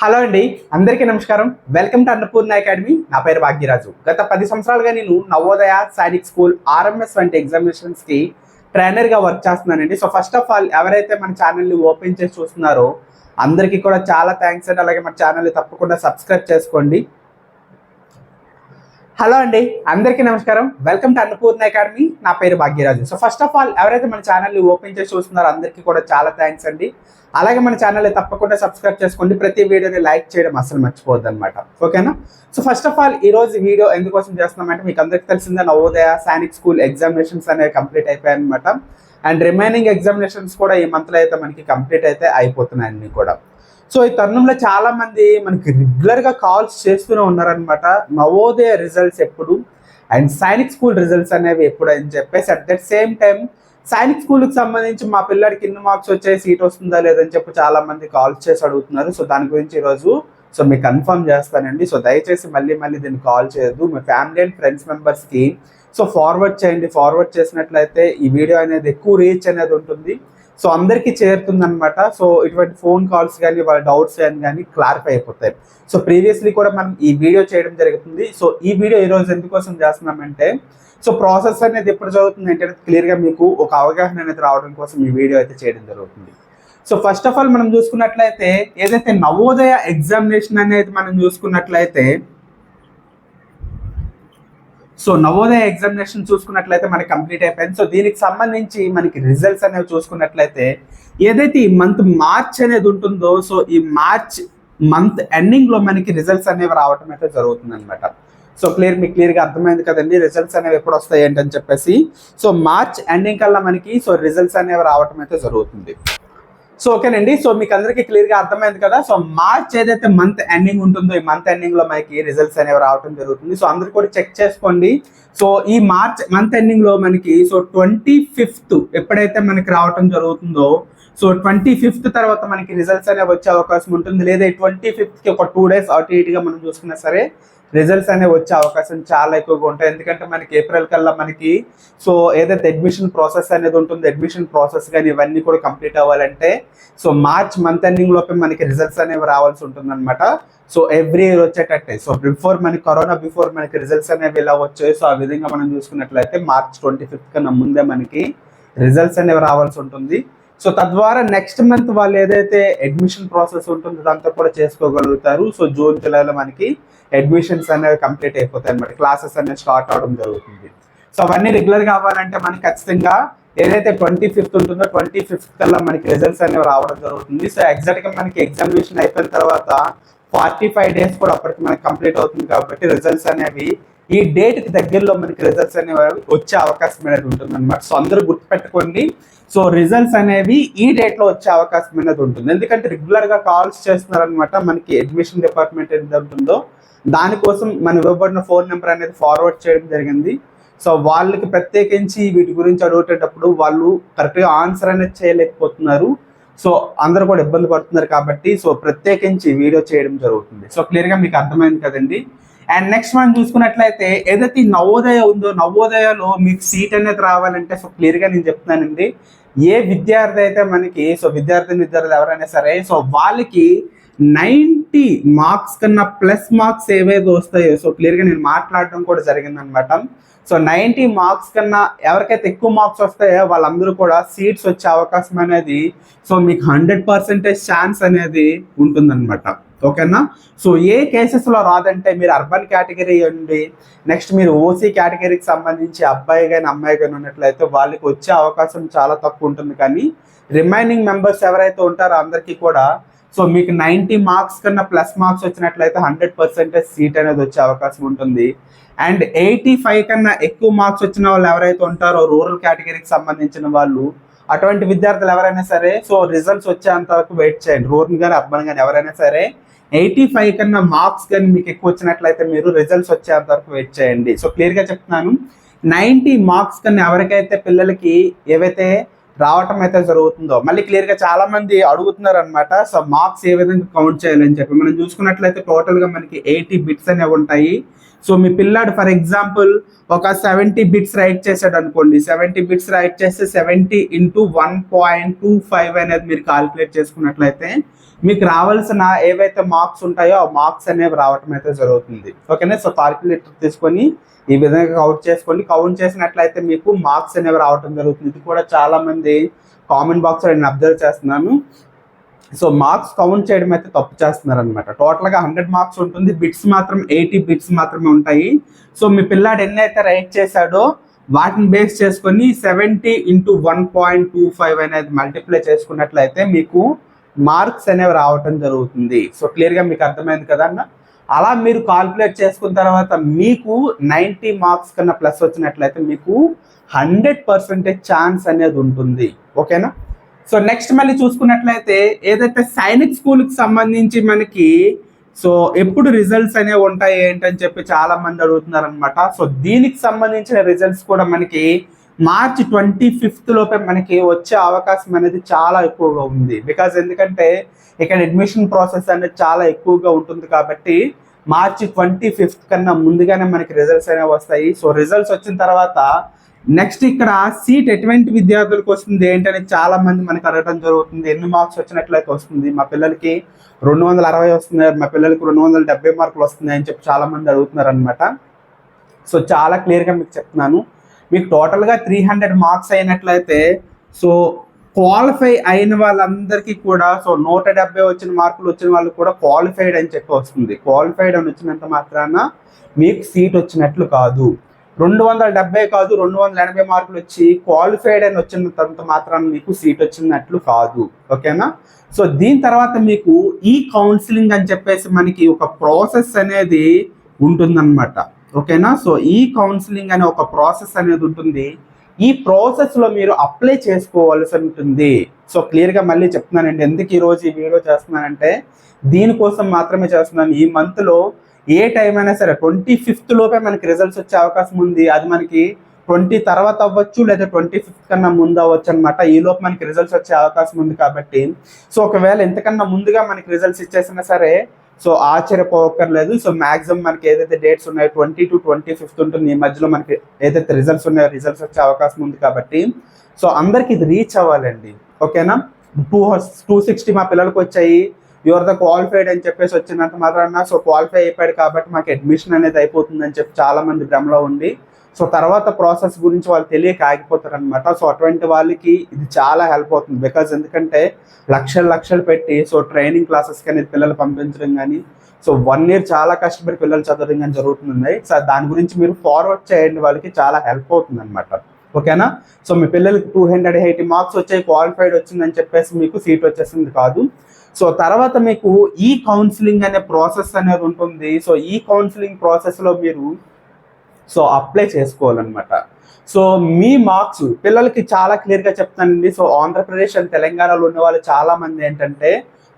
Hello అండి అందరికీ నమస్కారం. Welcome to Annapurna academy. నా పేరు భాగ్యరాజు. గత పది సంవత్సరాలుగా నేను నవోదయ సైనిక్ స్కూల్ ఆర్ఎంఎస్ వంటి ఎగ్జామినేషన్స్కి ట్రైనర్గా వర్క్ చేస్తున్నానండి. సో ఫస్ట్ ఆఫ్ ఆల్ ఎవరైతే మన ఛానల్ని ఓపెన్ చేసి చూస్తున్నారో అందరికీ కూడా చాలా థ్యాంక్స్ అండి. అలాగే మన ఛానల్ని తప్పకుండా సబ్స్క్రైబ్ చేసుకోండి. హలో అండి అందరికీ నమస్కారం. Welcome to Annapurna academy. నా పేరు Bhagyaraju. So first of all ఎవరైతే మన ఛానల్ని ఓపెన్ చేసి చూస్తున్నారో అందరికీ కూడా చాలా థ్యాంక్స్ అండి. అలాగే మన ఛానల్ని తప్పకుండా సబ్స్క్రైబ్ చేసుకోండి. ప్రతి వీడియోని లైక్ చేయడం అసలు మర్చిపోవద్దు అనమాట ఓకేనా సో ఫస్ట్ ఆఫ్ ఆల్ ఈ రోజు వీడియో ఎందుకోసం చేస్తున్నామంటే మీకు అందరికీ తెలిసిందే నవోదయ సైనిక్ స్కూల్ ఎగ్జామినేషన్స్ అనేవి కంప్లీట్ అయిపోయాయి అనమాట అండ్ రిమైనింగ్ ఎగ్జామినేషన్స్ కూడా ఈ మంత్లో అయితే మనకి కంప్లీట్ అయితే అయిపోతున్నాయి అన్ని కూడా. సో ఈ తరుణంలో చాలా మంది మనకి రెగ్యులర్గా కాల్స్ చేస్తూనే ఉన్నారనమాట నవోదయ రిజల్ట్స్ ఎప్పుడు అండ్ సైనిక్ స్కూల్ రిజల్ట్స్ అనేవి ఎప్పుడు అని చెప్పేసి at that same time Sainik స్కూల్కి సంబంధించి మా పిల్లడికి ఎన్ని మార్క్స్ వచ్చాయి సీట్ వస్తుందా లేదని చెప్పి చాలా మంది కాల్స్ చేసి అడుగుతున్నారు. సో దాని గురించి ఈరోజు సో మీకు కన్ఫర్మ్ చేస్తానండి. సో దయచేసి మళ్ళీ మళ్ళీ దీన్ని కాల్ చేయొద్దు. మీ ఫ్యామిలీ అండ్ ఫ్రెండ్స్ మెంబర్స్కి సో ఫార్వర్డ్ చేయండి. ఫార్వర్డ్ చేసినట్లయితే ఈ వీడియో అనేది ఎక్కువ రీచ్ అనేది ఉంటుంది. సో అందరికీ చేరుతుందనమాట సో ఇటువంటి ఫోన్ కాల్స్ కానీ వాళ్ళ డౌట్స్ కానీ కానీ క్లారిఫై అయిపోతాయి. సో ప్రీవియస్లీ కూడా మనం ఈ వీడియో చేయడం జరుగుతుంది. సో ఈ వీడియో ఈ రోజు ఎందుకోసం చేస్తున్నామంటే సో ప్రాసెస్ అనేది ఎప్పుడు జరుగుతుంది అంటే క్లియర్గా మీకు ఒక అవగాహన అనేది రావడం కోసం ఈ వీడియో అయితే చేయడం జరుగుతుంది. సో ఫస్ట్ ఆఫ్ ఆల్ మనం చూసుకున్నట్లయితే ఏదైతే నవోదయ ఎగ్జామినేషన్ అనేది మనం చూసుకున్నట్లయితే సో నవోదయ ఎగ్జామినేషన్ చూసుకున్నట్లయితే మనకి కంప్లీట్ అయిపోయింది. సో దీనికి సంబంధించి మనకి రిజల్ట్స్ అనేవి చూసుకున్నట్లయితే ఏదైతే ఈ మంత్ మార్చ్ అనేది ఉంటుందో సో ఈ మార్చ్ మంత్ ఎండింగ్లో మనకి రిజల్ట్స్ అనేవి రావటం అయితే జరుగుతుంది అనమాట సో క్లియర్ మీకు క్లియర్గా అర్థమైంది కదండి రిజల్ట్స్ అనేవి ఎప్పుడు వస్తాయి ఏంటని చెప్పేసి. సో మార్చ్ ఎండింగ్ కల్లా మనకి సో రిజల్ట్స్ అనేవి రావటం అయితే జరుగుతుంది. సో ఓకేనండి. సో మీకు అందరికీ క్లియర్గా అర్థమైంది కదా. సో మార్చ్ ఏదైతే మంత్ ఎండింగ్ ఉంటుందో ఈ మంత్ ఎండింగ్లో మనకి రిజల్ట్స్ అనేవి రావడం జరుగుతుంది. సో అందరు కూడా చెక్ చేసుకోండి. సో ఈ మార్చ్ మంత్ ఎండింగ్లో మనకి సో ట్వంటీ ఫిఫ్త్ ఎప్పుడైతే మనకి రావటం జరుగుతుందో సో ట్వంటీ ఫిఫ్త్ తర్వాత మనకి రిజల్ట్స్ అనేవి వచ్చే అవకాశం ఉంటుంది. లేదా ట్వంటీ ఫిఫ్త్కి ఒక టూ డేస్ అటు ఇటుగా మనం చూసుకున్నా సరే రిజల్ట్స్ అనేవి వచ్చే అవకాశం చాలా ఎక్కువగా ఉంటాయి. ఎందుకంటే మనకి ఏప్రిల్ కల్లా మనకి సో ఏదైతే అడ్మిషన్ ప్రాసెస్ అనేది ఉంటుందో అడ్మిషన్ ప్రాసెస్ కానీ ఇవన్నీ కూడా కంప్లీట్ అవ్వాలంటే సో మార్చ్ మంత్ ఎండింగ్ లోపే మనకి రిజల్ట్స్ అనేవి రావాల్సి ఉంటుంది అనమాట సో ఎవ్రీ ఇయర్ వచ్చేటట్టే. సో బిఫోర్ మనకి కరోనా బిఫోర్ మనకి రిజల్ట్స్ అనేవి ఇలా వచ్చాయి. సో ఆ విధంగా మనం చూసుకున్నట్లయితే మార్చ్ ట్వంటీ ఫిఫ్త్ కన్నా ముందే మనకి రిజల్ట్స్ అనేవి రావాల్సి ఉంటుంది. సో తద్వారా నెక్స్ట్ మంత్ వాళ్ళు ఏదైతే అడ్మిషన్ ప్రాసెస్ ఉంటుందో దాంతో కూడా చేసుకోగలుగుతారు. సో జూన్ జూలైలో మనకి అడ్మిషన్స్ అనేవి కంప్లీట్ అయిపోతాయి అనమాట క్లాసెస్ అనేవి స్టార్ట్ అవడం జరుగుతుంది. సో అవన్నీ రెగ్యులర్ కావాలంటే మనకి ఖచ్చితంగా ఏదైతే ట్వంటీ ఫిఫ్త్ ఉంటుందో ట్వంటీ ఫిఫ్త్ కల్లా మనకి రిజల్ట్స్ అనేవి రావడం జరుగుతుంది. సో ఎగ్జాక్ట్గా మనకి ఎగ్జామినేషన్ అయిపోయిన తర్వాత ఫార్టీ ఫైవ్ డేస్ కూడా అప్పటికి మనకి కంప్లీట్ అవుతుంది కాబట్టి రిజల్ట్స్ అనేవి ఈ డేట్కి దగ్గరలో మనకి రిజల్ట్స్ అనేవి వచ్చే అవకాశం అనేది ఉంటుంది అనమాట సో అందరూ గుర్తుపెట్టుకోండి. సో రిజల్ట్స్ అనేవి ఈ డేట్లో వచ్చే అవకాశం అనేది ఉంటుంది. ఎందుకంటే రెగ్యులర్గా కాల్స్ చేస్తున్నారనమాట మనకి అడ్మిషన్ డిపార్ట్మెంట్ ఏదైతే ఉంటుందో. దానికోసం మనం ఇవ్వబడిన ఫోన్ నెంబర్ అనేది ఫార్వర్డ్ చేయడం జరిగింది. సో వాళ్ళకి ప్రత్యేకించి వీటి గురించి అడుగుతేటప్పుడు వాళ్ళు కరెక్ట్గా ఆన్సర్ అనేది చేయలేకపోతున్నారు. సో అందరూ కూడా ఇబ్బంది పడుతున్నారు కాబట్టి సో ప్రత్యేకించి వీడియో చేయడం జరుగుతుంది. సో క్లియర్గా మీకు అర్థమైంది కదండి. అండ్ నెక్స్ట్ మనం చూసుకున్నట్లయితే ఏదైతే నవోదయ ఉందో నవోదయలో మీకు సీట్ అనేది రావాలంటే సో క్లియర్గా నేను చెప్తున్నానండి. ఏ విద్యార్థి అయితే మనకి సో విద్యార్థిని విద్యార్థులు ఎవరైనా సరే సో వాళ్ళకి నైంటీ మార్క్స్ కన్నా ప్లస్ మార్క్స్ ఏవైతే వస్తాయో సో క్లియర్గా నేను మాట్లాడడం కూడా జరిగింది అనమాట సో నైంటీ మార్క్స్ కన్నా ఎవరికైతే ఎక్కువ మార్క్స్ వస్తాయో వాళ్ళందరూ కూడా సీట్స్ వచ్చే అవకాశం అనేది సో మీకు హండ్రెడ్ పర్సెంటేజ్ ఛాన్స్ అనేది ఉంటుందన్నమాట ఓకేనా? సో ఏ కేసెస్లో రాదంటే మీరు అర్బన్ కేటగిరీ ఉండి నెక్స్ట్ మీరు ఓసీ కేటగిరీకి సంబంధించి అబ్బాయి కానీ అమ్మాయి కానీ ఉన్నట్లయితే వాళ్ళకి వచ్చే అవకాశం చాలా తక్కువ ఉంటుంది. కానీ రిమైనింగ్ మెంబర్స్ ఎవరైతే ఉంటారో అందరికీ కూడా సో మీకు నైంటీ మార్క్స్ కన్నా ప్లస్ మార్క్స్ వచ్చినట్లయితే హండ్రెడ్ పర్సెంటేజ్ సీట్ అనేది వచ్చే అవకాశం ఉంటుంది. అండ్ ఎయిటీ ఫైవ్ కన్నా ఎక్కువ మార్క్స్ వచ్చిన వాళ్ళు ఎవరైతే ఉంటారో రూరల్ కేటగిరీకి సంబంధించిన వాళ్ళు అటువంటి విద్యార్థులు ఎవరైనా సరే సో రిజల్ట్స్ వచ్చేంత వరకు వెయిట్ చేయండి. రూరల్ కానీ అర్బన్ కానీ ఎవరైనా సరే ఎయిటీ ఫైవ్ కన్నా మార్క్స్ కానీ మీకు ఎక్కువ వచ్చినట్లయితే మీరు రిజల్ట్స్ వచ్చే వరకు వెయిట్ చేయండి. సో క్లియర్గా చెప్తున్నాను. నైంటీ మార్క్స్ కన్నా ఎవరికైతే పిల్లలకి ఏవైతే రావటం అయితే జరుగుతుందో మళ్ళీ క్లియర్గా చాలా మంది అడుగుతున్నారు అనమాట సో మార్క్స్ ఏ విధంగా కౌంట్ చేయాలని చెప్పి. మనం చూసుకున్నట్లయితే టోటల్గా మనకి ఎయిటీ బిట్స్ అనేవి ఉంటాయి. సో మీ పిల్లాడు ఫర్ ఎగ్జాంపుల్ ఒక సెవెంటీ బిట్స్ రైట్ చేశాడు అనుకోండి. సెవెంటీ బిట్స్ రైట్ చేస్తే seventy into one point two five అనేది మీరు కాల్కులేట్ చేసుకున్నట్లయితే మీకు రావాల్సిన ఏవైతే మార్క్స్ ఉంటాయో ఆ మార్క్స్ అనేవి రావటం అయితే జరుగుతుంది. ఓకేనా? సో కాలిక్యులేటర్ తీసుకొని ఈ విధంగా కౌంట్ చేసుకోండి. కౌంట్ చేసినట్లయితే మీకు మార్క్స్ అనేవి రావటం జరుగుతుంది. ఇది కూడా చాలామంది కామెంట్ బాక్స్ నేను అబ్జర్వ్ చేస్తున్నాను. సో మార్క్స్ కౌంట్ చేయడం అయితే తప్పు చేస్తున్నారు అనమాట టోటల్గా హండ్రెడ్ మార్క్స్ ఉంటుంది. బిట్స్ మాత్రం ఎయిటీ బిట్స్ మాత్రమే ఉంటాయి. సో మీ పిల్లాడు ఎన్ని అయితే రైట్ చేశాడో వాటిని బేస్ చేసుకొని seventy into one point two five అనేది మల్టిప్లై చేసుకున్నట్లయితే మీకు మార్క్స్ అనేవి రావటం జరుగుతుంది. సో క్లియర్గా మీకు అర్థమైంది కదా అన్న? అలా మీరు కాల్కులేట్ చేసుకున్న తర్వాత మీకు నైంటీ మార్క్స్ కన్నా ప్లస్ వచ్చినట్లయితే మీకు హండ్రెడ్ పర్సెంటేజ్ ఛాన్స్ అనేది ఉంటుంది. ఓకేనా? సో నెక్స్ట్ మళ్ళీ చూసుకున్నట్లయితే ఏదైతే సైనిక్ స్కూల్కి సంబంధించి మనకి సో ఎప్పుడు రిజల్ట్స్ అనేవి ఉంటాయి ఏంటని చెప్పి చాలా మంది అడుగుతున్నారు అనమాట సో దీనికి సంబంధించిన రిజల్ట్స్ కూడా మనకి మార్చ్ ట్వంటీ ఫిఫ్త్ లోపే మనకి వచ్చే అవకాశం అనేది చాలా ఎక్కువగా ఉంది. బికాజ్ ఎందుకంటే ఇక్కడ అడ్మిషన్ ప్రాసెస్ అనేది చాలా ఎక్కువగా ఉంటుంది కాబట్టి మార్చి ట్వంటీ ఫిఫ్త్ కన్నా ముందుగానే మనకి రిజల్ట్స్ అనేవి వస్తాయి. సో రిజల్ట్స్ వచ్చిన తర్వాత నెక్స్ట్ ఇక్కడ సీట్ ఎటువంటి విద్యార్థులకు వస్తుంది ఏంటని చాలా మంది మనకి అడగడం జరుగుతుంది. ఎన్ని మార్క్స్ వచ్చినట్లయితే వస్తుంది. మా పిల్లలకి రెండు వందల అరవై వస్తుంది మా పిల్లలకి రెండు వందల డెబ్బై మార్కులు వస్తున్నాయి అని చెప్పి చాలా మంది అడుగుతున్నారు అనమాట సో చాలా క్లియర్గా మీకు చెప్తున్నాను. మీకు టోటల్గా త్రీ హండ్రెడ్ మార్క్స్ అయినట్లయితే సో క్వాలిఫై అయిన వాళ్ళందరికీ కూడా సో నూట డెబ్బై వచ్చిన మార్కులు వచ్చిన వాళ్ళు కూడా క్వాలిఫైడ్ అని చెప్పి వస్తుంది. క్వాలిఫైడ్ అని వచ్చినంత మాత్రాన మీకు సీట్ వచ్చినట్లు కాదు. రెండు వందల డెబ్బై కాదు రెండు వందల ఎనభై మార్కులు వచ్చి క్వాలిఫైడ్ అని వచ్చినంత మాత్రాన మీకు సీట్ వచ్చినట్లు కాదు. ఓకేనా సో దీని తర్వాత మీకు ఈ కౌన్సిలింగ్ అని చెప్పేసి మనకి ఒక ప్రాసెస్ అనేది ఉంటుందన్నమాట. ఓకేనా? సో ఈ కౌన్సిలింగ్ అనే ఒక ప్రాసెస్ అనేది ఉంటుంది. ఈ ప్రాసెస్లో మీరు అప్లై చేసుకోవాల్సి ఉంటుంది సో క్లియర్గా మళ్ళీ చెప్తున్నానండి. ఎందుకు ఈరోజు ఈ వీడియో చేస్తున్నానంటే దీనికోసం మాత్రమే చేస్తున్నాను. ఈ మంత్లో ఏ టైం అయినా సరే ట్వంటీ ఫిఫ్త్ లోపే మనకి రిజల్ట్స్ వచ్చే అవకాశం ఉంది. అది మనకి ట్వంటీ తర్వాత అవ్వచ్చు లేదా ట్వంటీ ఫిఫ్త్ కన్నా ముందు అవ్వచ్చు అనమాట ఈ లోపు మనకి రిజల్ట్స్ వచ్చే అవకాశం ఉంది కాబట్టి. సో ఒకవేళ ఎంతకన్నా ముందుగా మనకి రిజల్ట్స్ ఇచ్చేసినా సరే సో ఆశ్చర్యపోకర్లేదు సో మాక్సిమం మనకి ఏదైతే డేట్స్ ఉన్నాయో ట్వంటీ టు ట్వంటీ ఫిఫ్త్ ఉంటుంది. ఈ మధ్యలో మనకి ఏదైతే రిజల్ట్స్ ఉన్నాయో రిజల్ట్స్ వచ్చే అవకాశం ఉంది కాబట్టి. సో అందరికి ఇది రీచ్ అవ్వాలండి. ఓకేనా? టూ టూ సిక్స్టీ మా పిల్లలకు వచ్చాయి. యువర్ ద క్వాలిఫైడ్ అని చెప్పేసి వచ్చినంత మాత్రాన సో క్వాలిఫై అయిపోయాడు కాబట్టి మాకు అడ్మిషన్ అనేది అయిపోతుంది అని చెప్పి చాలా మంది భ్రమలో ఉంది సో తర్వాత ప్రాసెస్ గురించి వాళ్ళు తెలియక ఆగిపోతారు అనమాట సో అటువంటి వాళ్ళకి ఇది చాలా హెల్ప్ అవుతుంది. బికాజ్ ఎందుకంటే లక్షలు లక్షలు పెట్టి సో ట్రైనింగ్ క్లాసెస్కి అనేది పిల్లలు పంపించడం కానీ సో వన్ ఇయర్ చాలా కష్టపడి పిల్లలు చదవడం కానీ జరుగుతుంది. సో దాని గురించి మీరు ఫార్వర్డ్ చేయండి వాళ్ళకి చాలా హెల్ప్ అవుతుంది అనమాట ఓకేనా? సో మీ పిల్లలకి టూ హండ్రెడ్ ఎయిటీ మార్క్స్ వచ్చాయి క్వాలిఫైడ్ వచ్చిందని చెప్పేసి మీకు సీట్ వచ్చేసింది కాదు. సో తర్వాత మీకు ఈ కౌన్సిలింగ్ అనే ప్రాసెస్ అనేది ఉంటుంది. సో ఈ కౌన్సిలింగ్ ప్రాసెస్లో మీరు సో అప్లై చేసుకోవాలన్నమాట. సో మీ మార్క్స్ పిల్లలకి చాలా క్లియర్గా చెప్తానండి. సో ఆంధ్రప్రదేశ్ అండ్ తెలంగాణలో ఉన్న వాళ్ళు చాలామంది ఏంటంటే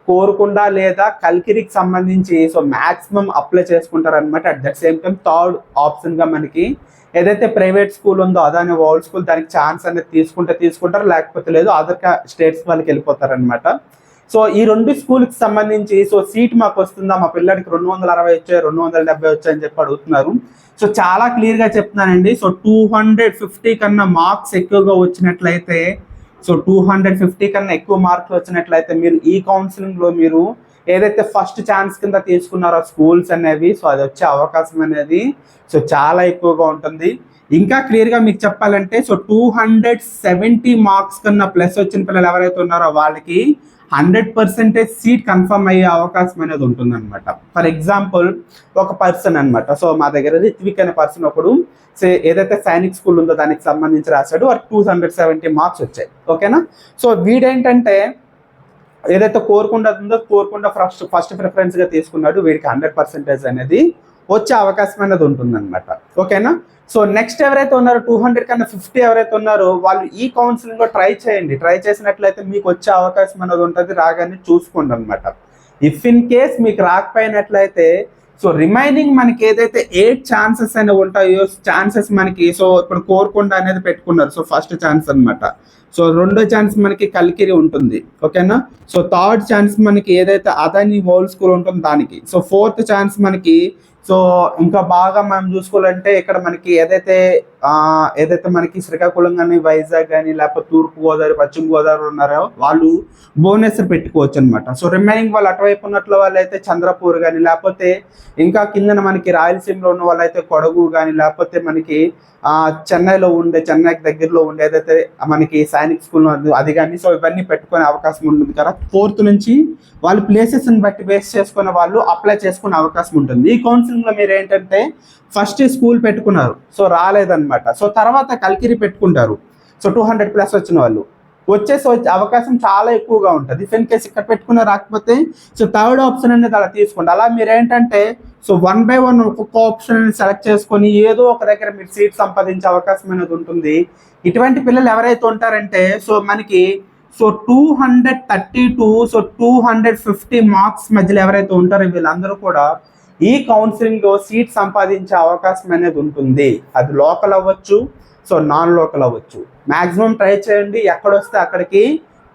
కోరుకుండా లేదా కల్కిరికి సంబంధించి so maximum apply చేసుకుంటారనమాట at the same time third ఆప్షన్గా మనకి ఏదైతే ప్రైవేట్ స్కూల్ ఉందో అదాని వరల్డ్ స్కూల్ దానికి ఛాన్స్ అనేది తీసుకుంటే తీసుకుంటారు. లేకపోతే లేదు అదర్ స్టేట్స్ వాళ్ళకి వెళ్ళిపోతారనమాట సో ఈ రెండు స్కూల్కి సంబంధించి సో సీట్ మాకు వస్తుందా? మా పిల్లడికి రెండు వందల అరవై వచ్చాయి? రెండు వందల డెబ్బై వచ్చాయని చెప్పి అడుగుతున్నారు. సో చాలా క్లియర్గా చెప్తున్నానండి. సో టూ హండ్రెడ్ ఫిఫ్టీ కన్నా మార్క్స్ ఎక్కువగా వచ్చినట్లయితే సో టూ హండ్రెడ్ ఫిఫ్టీ కన్నా ఎక్కువ మార్క్స్ వచ్చినట్లయితే మీరు ఈ కౌన్సిలింగ్లో మీరు ఏదైతే ఫస్ట్ ఛాన్స్ కింద తీసుకున్నారో స్కూల్స్ అనేవి సో అది వచ్చే అవకాశం అనేది సో చాలా ఎక్కువగా ఉంటుంది. ఇంకా క్లియర్గా మీకు చెప్పాలంటే so two hundred seventy marks కన్నా ప్లస్ వచ్చిన పిల్లలు ఎవరైతే ఉన్నారో వాళ్ళకి హండ్రెడ్ పర్సెంటేజ్ సీట్ కన్ఫర్మ్ అయ్యే అవకాశం అనేది ఉంటుంది అనమాట ఫర్ ఎగ్జాంపుల్ ఒక పర్సన్ అనమాట సో మా దగ్గర రిత్విక్ అనే పర్సన్ ఒకడు సే ఏదైతే సైనిక్ స్కూల్ ఉందో దానికి సంబంధించి రాశాడు వాడు టూ హండ్రెడ్ సెవెంటీ మార్క్స్ వచ్చాయి. ఓకేనా? సో వీడేంటంటే ఏదైతే కోరుకుండా ఉందో కోరుకుండా ఫస్ట్ ఫస్ట్ ప్రిఫరెన్స్గా తీసుకున్నాడు వీడికి హండ్రెడ్ పర్సెంటేజ్ అనేది వచ్చే అవకాశం అనేది ఉంటుందన్నమాట. ఓకేనా? సో నెక్స్ట్ ఎవరైతే ఉన్నారో టూ హండ్రెడ్ కన్నా ఫిఫ్టీ ఎవరైతే ఉన్నారో వాళ్ళు ఈ కౌన్సిలింగ్లో ట్రై చేయండి. ట్రై చేసినట్లయితే మీకు వచ్చే అవకాశం అనేది ఉంటుంది. రాగానే చూసుకోండి అనమాట ఇఫ్ ఇన్ కేస్ మీకు రాకపోయినట్లయితే సో రిమైనింగ్ మనకి ఏదైతే ఎయిట్ ఛాన్సెస్ అనేవి ఉంటాయో ఛాన్సెస్ మనకి సో ఇప్పుడు కోరుకుండా అనేది పెట్టుకున్నారు. సో ఫస్ట్ ఛాన్స్ అనమాట సో రెండో ఛాన్స్ మనకి కలికిరి ఉంటుంది. ఓకేనా? సో థర్డ్ ఛాన్స్ మనకి ఏదైతే అదని హోల్ స్కూల్ ఉంటుందో దానికి. సో ఫోర్త్ ఛాన్స్ మనకి సో ఇంకా బాగా మనం చూసుకోవాలంటే ఇక్కడ మనకి ఏదైతే ఏదైతే మనకి శ్రీకాకుళం కానీ వైజాగ్ కానీ లేకపోతే తూర్పు గోదావరి పశ్చిమ గోదావరి ఉన్నారో వాళ్ళు భువనేశ్వర్ పెట్టుకోవచ్చు అనమాట సో రిమైనింగ్ వాళ్ళు అటువైపు ఉన్నట్లు వాళ్ళు అయితే చంద్రపూర్ కానీ లేకపోతే ఇంకా కిందన మనకి రాయలసీమలో ఉన్న వాళ్ళు అయితే కొడగు కానీ లేకపోతే మనకి ఆ చెన్నైలో ఉండే చెన్నైకి దగ్గరలో ఉండే ఏదైతే మనకి సైనిక్ స్కూల్ అది కానీ సో ఇవన్నీ పెట్టుకునే అవకాశం ఉంటుంది. కదా ఫోర్త్ నుంచి వాళ్ళు ప్లేసెస్ని బట్టి బేస్ చేసుకున్న వాళ్ళు అప్లై చేసుకునే అవకాశం ఉంటుంది. ఈ కౌన్సిలింగ్లో మీరు ఏంటంటే ఫస్ట్ స్కూల్ పెట్టుకున్నారు. సో రాలేదన్నమాట. సో తర్వాత కల్కిరి పెట్టుకుంటారు. సో టూ హండ్రెడ్ ప్లస్ వచ్చిన వాళ్ళు. వచ్చేసి వచ్చే అవకాశం చాలా ఎక్కువగా ఉంటుంది. ఇఫ్ ఇన్ కేసు ఇక్కడ పెట్టుకున్న రాకపోతే సో థర్డ్ ఆప్షన్ అనేది అలా తీసుకోండి. అలా మీరు ఏంటంటే సో వన్ బై వన్ ఒక్కొక్క ఆప్షన్ సెలెక్ట్ చేసుకొని ఏదో ఒక దగ్గర మీరు సీట్ సంపాదించే అవకాశం అనేది ఉంటుంది. ఇటువంటి పిల్లలు ఎవరైతే ఉంటారంటే సో మనకి so two hundred thirty two so two hundred fifty marks మధ్యలో ఎవరైతే ఉంటారో వీళ్ళందరూ కూడా ఈ కౌన్సిలింగ్లో సీట్ సంపాదించే అవకాశం అనేది ఉంటుంది. అది లోకల్ అవ్వచ్చు సో నాన్ లోకల్ అవ్వచ్చు. మ్యాక్సిమం ట్రై చేయండి ఎక్కడొస్తే అక్కడికి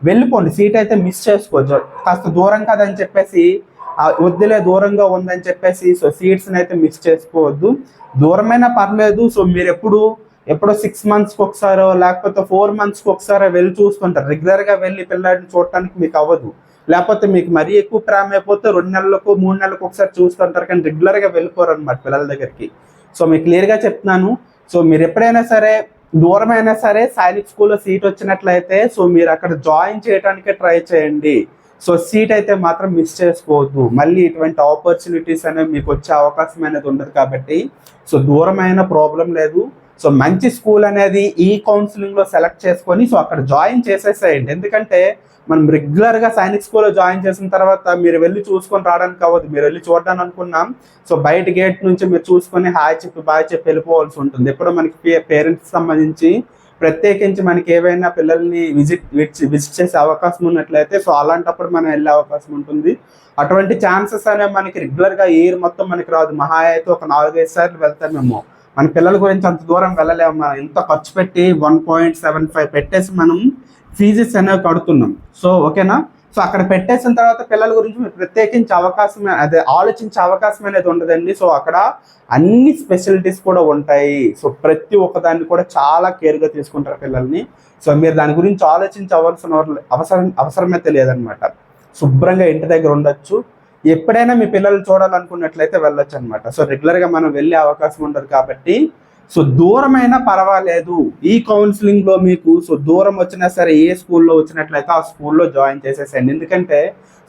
వెళ్ళిపోండి. సీట్ అయితే మిస్ చేసుకోవచ్చు కాస్త దూరం కదని చెప్పేసి వద్దులే దూరంగా ఉందని చెప్పేసి సో సీట్స్ని అయితే మిస్ చేసుకోవద్దు. దూరమైనా పర్లేదు సో మీరు ఎప్పుడు ఎప్పుడో సిక్స్ మంత్స్కి ఒకసారో లేకపోతే ఫోర్ మంత్స్కి ఒకసారో వెళ్ళి చూస్తుంటారు రెగ్యులర్గా వెళ్ళి పిల్లాడిని చూడటానికి మీకు అవ్వదు. లేకపోతే మీకు మరీ ఎక్కువ ప్రేమ అయిపోతే రెండు నెలలకు మూడు నెలలకు ఒకసారి చూస్తుంటారు కానీ రెగ్యులర్గా వెళ్ళిపోరు అనమాట పిల్లల దగ్గరికి. సో మీకు క్లియర్గా చెప్తున్నాను. సో మీరు ఎప్పుడైనా సరే దూరమైనా సరే సైనిక్ స్కూల్లో సీట్ వచ్చినట్లయితే సో మీరు అక్కడ జాయిన్ చేయడానికి ట్రై చేయండి. సో సీట్ అయితే మాత్రం మిస్ చేసుకోవద్దు. మళ్ళీ ఇటువంటి ఆపర్చునిటీస్ అనేవి మీకు వచ్చే అవకాశం అనేది ఉండదు కాబట్టి. సో దూరమైన ప్రాబ్లం లేదు. సో మంచి స్కూల్ అనేది ఈ కౌన్సిలింగ్లో సెలెక్ట్ చేసుకొని సో అక్కడ జాయిన్ చేసేసేయండి. ఎందుకంటే మనం రెగ్యులర్గా సైనిక్ స్కూల్లో జాయిన్ చేసిన తర్వాత మీరు వెళ్ళి చూసుకొని రావడానికి అవ్వదు. మీరు వెళ్ళి చూడడానికి అనుకున్నాం. సో బయట గేట్ నుంచి మీరు చూసుకొని హాయ్ చెప్పి బాయ్ చెప్పి వెళ్ళిపోవాల్సి ఉంటుంది. ఎప్పుడో మనకి పేరెంట్స్ సంబంధించి ప్రత్యేకించి మనకి ఏవైనా పిల్లల్ని విజిట్ విజిట్ చేసే అవకాశం ఉన్నట్లయితే సో అలాంటప్పుడు మనం వెళ్ళే అవకాశం ఉంటుంది. అటువంటి ఛాన్సెస్ అనేవి మనకి రెగ్యులర్గా ఇయర్ మొత్తం మనకి రాదు. మహా అయితే ఒక నాలుగైదు సార్లు వెళ్తాం మేము మన పిల్లల గురించి అంత దూరం వెళ్ళలేము మనం. ఎంత ఖర్చు పెట్టి వన్ పాయింట్ సెవెన్ ఫైవ్ పెట్టేసి మనం ఫీజెస్ అనేవి కడుతున్నాం. సో ఓకేనా? సో అక్కడ పెట్టేసిన తర్వాత పిల్లల గురించి ప్రత్యేకించి అవకాశం అదే ఆలోచించే అవకాశం అనేది ఉండదండి. సో అక్కడ అన్ని స్పెషాలిటీస్ కూడా ఉంటాయి. సో ప్రతి ఒక్కదాన్ని కూడా చాలా కేర్గా తీసుకుంటారు పిల్లల్ని. సో మీరు దాని గురించి ఆలోచించవలసిన అవసరం అవసరమైతే లేదనమాట శుభ్రంగా ఇంటి దగ్గర ఉండొచ్చు. ఎప్పుడైనా మీ పిల్లలు చూడాలనుకున్నట్లయితే వెళ్ళొచ్చు అనమాట సో రెగ్యులర్గా మనం వెళ్ళే అవకాశం ఉండదు కాబట్టి సో దూరమైనా పర్వాలేదు. ఈ కౌన్సిలింగ్లో మీకు సో దూరం వచ్చినా సరే ఏ స్కూల్లో వచ్చినట్లయితే ఆ స్కూల్లో జాయిన్ చేసేసేయండి. ఎందుకంటే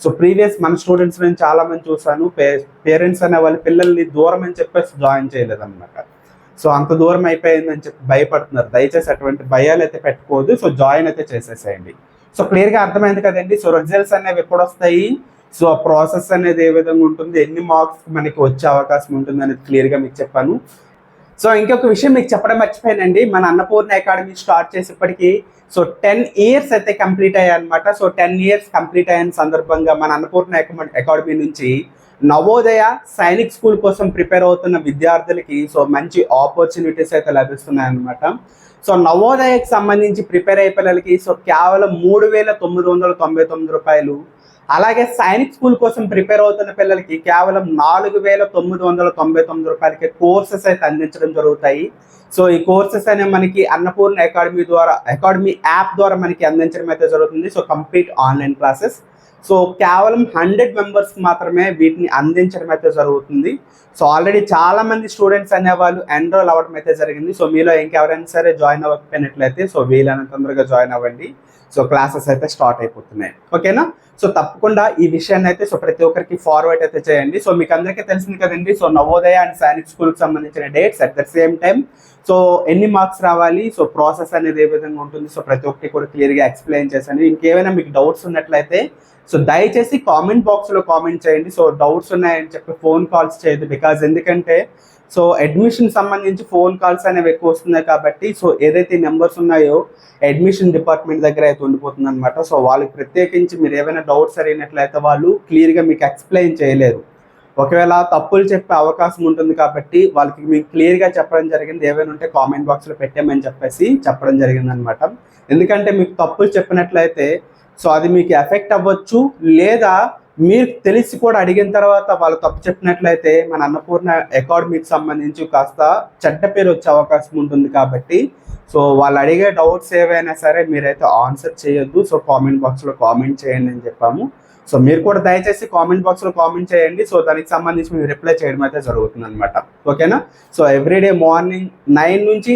సో ప్రీవియస్ మన స్టూడెంట్స్ నేను చాలా మంది పే పేరెంట్స్ అనే వాళ్ళ పిల్లల్ని దూరం అని చెప్పేసి జాయిన్ చేయలేదన్నమాట. సో అంత దూరం అయిపోయిందని చెప్పి భయపడుతున్నారు. దయచేసి అటువంటి భయాలు అయితే పెట్టుకోవద్దు. సో జాయిన్ అయితే చేసేసేయండి. సో క్లియర్గా అర్థమైంది కదండి. సో రిజల్ట్స్ అనేవి ఎప్పుడు వస్తాయి సో ఆ ప్రాసెస్ అనేది ఏ విధంగా ఉంటుంది ఎన్ని మార్క్స్ మనకి వచ్చే అవకాశం ఉంటుంది అనేది క్లియర్గా మీకు చెప్పాను. సో ఇంకొక విషయం మీకు చెప్పడం మర్చిపోయానండి. మన అన్నపూర్ణ అకాడమీ స్టార్ట్ చేసేప్పటికీ సో టెన్ ఇయర్స్ అయితే కంప్లీట్ అయ్యాయి అనమాట సో టెన్ ఇయర్స్ కంప్లీట్ అయిన సందర్భంగా మన అన్నపూర్ణ అకాడమీ నుంచి నవోదయ సైనిక్ స్కూల్ కోసం ప్రిపేర్ అవుతున్న విద్యార్థులకి సో మంచి ఆపర్చునిటీస్ అయితే లభిస్తున్నాయి అనమాట సో నవోదయకు సంబంధించి ప్రిపేర్ అయ్యే పిల్లలకి సో కేవలం మూడు వేల తొమ్మిది వందల తొంభై తొమ్మిది రూపాయలు అలాగే సైనిక్ స్కూల్ కోసం ప్రిపేర్ అవుతున్న పిల్లలకి కేవలం నాలుగు వేల తొమ్మిది వందల తొంభై తొమ్మిది రూపాయలకి కోర్సెస్ అయితే అందించడం జరుగుతాయి. సో ఈ కోర్సెస్ అనే మనకి అన్నపూర్ణ అకాడమీ ద్వారా అకాడమీ యాప్ ద్వారా మనకి అందించడం అయితే జరుగుతుంది. So complete online classes. So కేవలం హండ్రెడ్ మెంబర్స్కి మాత్రమే వీటిని అందించడం అయితే జరుగుతుంది. సో ఆల్రెడీ చాలా మంది స్టూడెంట్స్ అనేవాళ్ళు ఎన్రోల్ అవ్వడం అయితే జరిగింది. సో మీలో ఇంకెవరైనా సరే జాయిన్ అవ్వకపోయినట్లయితే సో వీలైనంత తొందరగా జాయిన్ అవ్వండి. సో క్లాసెస్ అయితే స్టార్ట్ అయిపోతున్నాయి. ఓకేనా? సో తప్పకుండా ఈ విషయాన్ని అయితే సో ప్రతి ఒక్కరికి ఫార్వర్డ్ అయితే చేయండి. సో మీకు అందరికీ తెలిసింది కదండి. సో నవోదయ అండ్ సైనిక్ స్కూల్కి సంబంధించిన dates at the same time so ఎన్ని మార్క్స్ రావాలి? సో ప్రాసెస్ అనేది ఏ విధంగా ఉంటుంది? సో ప్రతి ఒక్కటి కూడా క్లియర్గా ఎక్స్ప్లెయిన్ చేశాను. ఇంకేమైనా మీకు డౌట్స్ ఉన్నట్లయితే సో దయచేసి కామెంట్ బాక్స్లో కామెంట్ చేయండి. సో డౌట్స్ ఉన్నాయని చెప్పి ఫోన్ కాల్స్ చేయదు బికాజ్ ఎందుకంటే సో అడ్మిషన్ సంబంధించి ఫోన్ కాల్స్ అనేవి ఎక్కువ వస్తున్నాయి కాబట్టి సో ఏదైతే నెంబర్స్ ఉన్నాయో అడ్మిషన్ డిపార్ట్మెంట్ దగ్గర అయితే ఉండిపోతుంది అనమాట సో వాళ్ళకి ప్రత్యేకించి మీరు ఏమైనా డౌట్స్ అడిగినట్లయితే వాళ్ళు క్లియర్గా మీకు ఎక్స్ప్లెయిన్ చేయలేరు. ఒకవేళ తప్పులు చెప్పే అవకాశం ఉంటుంది కాబట్టి వాళ్ళకి మీకు క్లియర్గా చెప్పడం జరిగింది. ఏమైనా ఉంటే కామెంట్ బాక్స్లో పెట్టామని చెప్పేసి చెప్పడం జరిగింది అనమాట ఎందుకంటే మీకు తప్పులు చెప్పినట్లయితే సో అది మీకు ఎఫెక్ట్ అవ్వచ్చు లేదా మీరు తెలిసి కూడా అడిగిన తర్వాత వాళ్ళు తప్పు చెప్పినట్లయితే మన అన్నపూర్ణ అకాడమీకి సంబంధించి కాస్త చెడ్డ పేరు వచ్చే అవకాశం ఉంటుంది కాబట్టి సో వాళ్ళు అడిగే డౌట్స్ ఏవైనా సరే మీరైతే ఆన్సర్ చేయొద్దు. సో కామెంట్ బాక్స్లో కామెంట్ చేయండి అని చెప్పాము. సో మీరు కూడా దయచేసి కామెంట్ బాక్స్లో కామెంట్ చేయండి. సో దానికి సంబంధించి మేము రిప్లై చేయడం అయితే జరుగుతుంది అనమాట ఓకేనా? సో ఎవ్రీడే మార్నింగ్ నైన్ నుంచి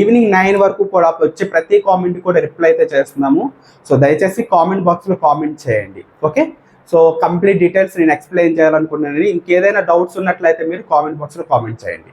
ఈవినింగ్ నైన్ వరకు కూడా వచ్చే ప్రతి కామెంట్ కూడా రిప్లై అయితే చేస్తున్నాము. సో దయచేసి కామెంట్ బాక్స్లో కామెంట్ చేయండి. ఓకే? సో కంప్లీట్ డీటెయిల్స్ నేను ఎక్స్ప్లెయిన్ చేయాలనుకున్నాను ఇంకేదైనా డౌట్స్ ఉన్నట్లయితే మీరు కామెంట్ బాక్స్లో కామెంట్ చేయండి.